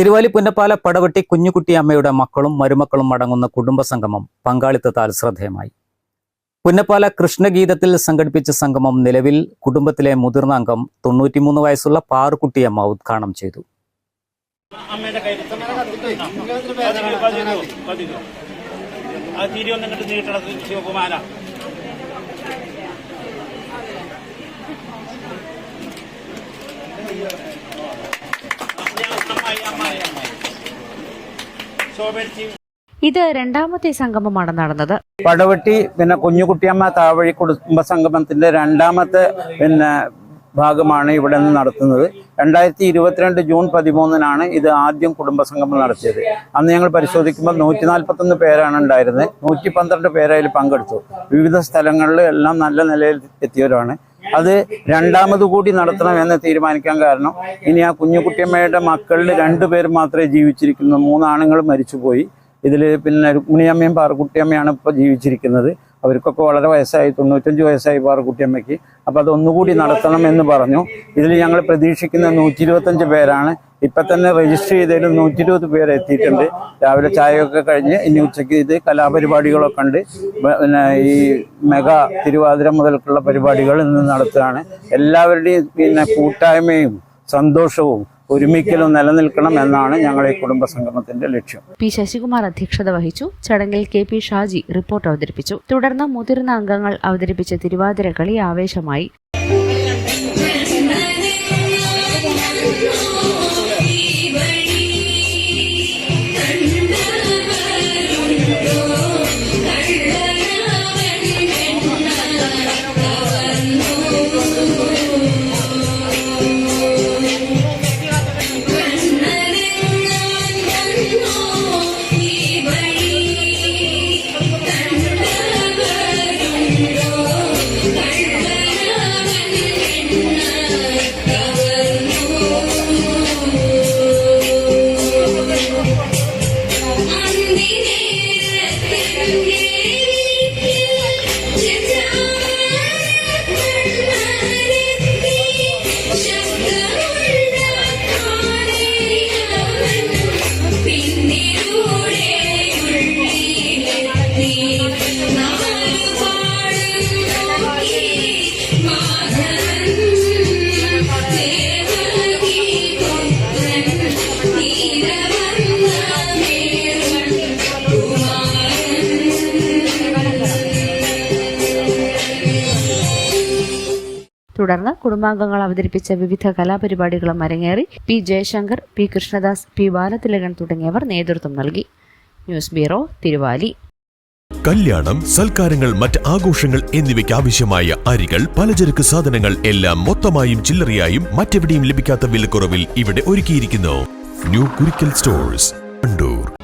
Thiruvali Punnappala Padavetti Kunjukutty അമ്മയുടെ മക്കളും മരുമക്കളും അടങ്ങുന്ന കുടുംബസംഗമം പങ്കാളിത്തത്താൽ ശ്രദ്ധേയമായി. പുന്നപ്പാല കൃഷ്ണഗീതത്തിൽ സംഘടിപ്പിച്ച സംഗമം നിലവിൽ കുടുംബത്തിലെ മുതിർന്ന അംഗം തൊണ്ണൂറ്റിമൂന്ന് വയസ്സുള്ള പാറുക്കുട്ടിയമ്മ ഉദ്ഘാടനം ചെയ്തു. അമ്മായി ശോഭരിച്ച് ഇത് രണ്ടാമത്തെ സംഗമമാണ് നടന്നത്. പടവെട്ടി പിന്നെ കുഞ്ഞുകുട്ടിയമ്മ താവഴി കുടുംബ സംഗമത്തിന്റെ രണ്ടാമത്തെ പിന്നെ ഭാഗമാണ് ഇവിടെ നിന്ന് നടത്തുന്നത്. രണ്ടായിരത്തി ഇരുപത്തിരണ്ട് ജൂൺ പതിമൂന്നിനാണ് ഇത് ആദ്യം കുടുംബ സംഗമം നടത്തിയത്. അന്ന് ഞങ്ങൾ പരിശോധിക്കുമ്പോൾ നൂറ്റി നാൽപ്പത്തൊന്ന് പേരാണ് ഉണ്ടായിരുന്നത്. നൂറ്റി പന്ത്രണ്ട് പേരതിൽ പങ്കെടുത്തു. വിവിധ സ്ഥലങ്ങളിൽ എല്ലാം നല്ല നിലയിൽ എത്തിയവരാണ്. അത് രണ്ടാമത് കൂടി നടത്തണമെന്ന് തീരുമാനിക്കാൻ കാരണം ഇനി ആ കുഞ്ഞുകുട്ടിയമ്മയുടെ മക്കളിൽ രണ്ടുപേർ മാത്രമേ ജീവിച്ചിരിക്കുന്നു മൂന്നാണുങ്ങൾ മരിച്ചുപോയി. ഇതിൽ പിന്നെ രുക്മിണിയമ്മയും പാറക്കുട്ടിയമ്മയാണ് ഇപ്പോൾ ജീവിച്ചിരിക്കുന്നത്. അവർക്കൊക്കെ വളരെ വയസ്സായി തൊണ്ണൂറ്റഞ്ച് വയസ്സായി പാറക്കുട്ടിയമ്മയ്ക്ക് അപ്പോൾ അതൊന്നുകൂടി നടത്തണം എന്ന് പറഞ്ഞു. ഇതിൽ ഞങ്ങൾ പ്രതീക്ഷിക്കുന്ന നൂറ്റി പേരാണ്. ഇപ്പം തന്നെ രജിസ്റ്റർ ചെയ്തതിൽ നൂറ്റി ഇരുപത് പേര് എത്തിയിട്ടുണ്ട്. രാവിലെ ചായയൊക്കെ കഴിഞ്ഞ് ഇനി ഉച്ചയ്ക്ക് ഇത് കലാപരിപാടികളൊക്കെ ഉണ്ട്. പിന്നെ ഈ മെഗാ തിരുവാതിര മുതൽക്കുള്ള പരിപാടികൾ ഇന്ന് നടത്തുകയാണ്. എല്ലാവരുടെയും പിന്നെ കൂട്ടായ്മയും സന്തോഷവും ഒരുമിക്കലും നിലനിൽക്കണം എന്നാണ് ഞങ്ങളുടെ കുടുംബ സംഗമത്തിന്റെ ലക്ഷ്യം. പി ശശികുമാർ അധ്യക്ഷത വഹിച്ചു. ചടങ്ങിൽ കെ പി ഷാജി റിപ്പോർട്ട് അവതരിപ്പിച്ചു. തുടർന്ന് മുതിർന്ന അംഗങ്ങൾ അവതരിപ്പിച്ച തിരുവാതിര കളി ആവേശമായി. തുടർന്ന് കുടുംബാംഗങ്ങൾ അവതരിപ്പിച്ച വിവിധ കലാപരിപാടികളും അരങ്ങേറി P Jayashankar P Krishnadas P Balathilakan തുടങ്ങിയവർ നേതൃത്വം നൽകി. News bureau Thiruvali. കല്യാണം സൽക്കാരങ്ങൾ മറ്റ് ആഘോഷങ്ങൾ എന്നിവയ്ക്ക് ആവശ്യമായ അരികൾ പലചരക്ക് സാധനങ്ങൾ എല്ലാം മൊത്തമായും ചില്ലറയായും മറ്റെവിടെയും ലഭിക്കാത്ത വിലക്കുറവിൽ ഇവിടെ ഒരുക്കിയിരിക്കുന്നു. New Kurikkal stores.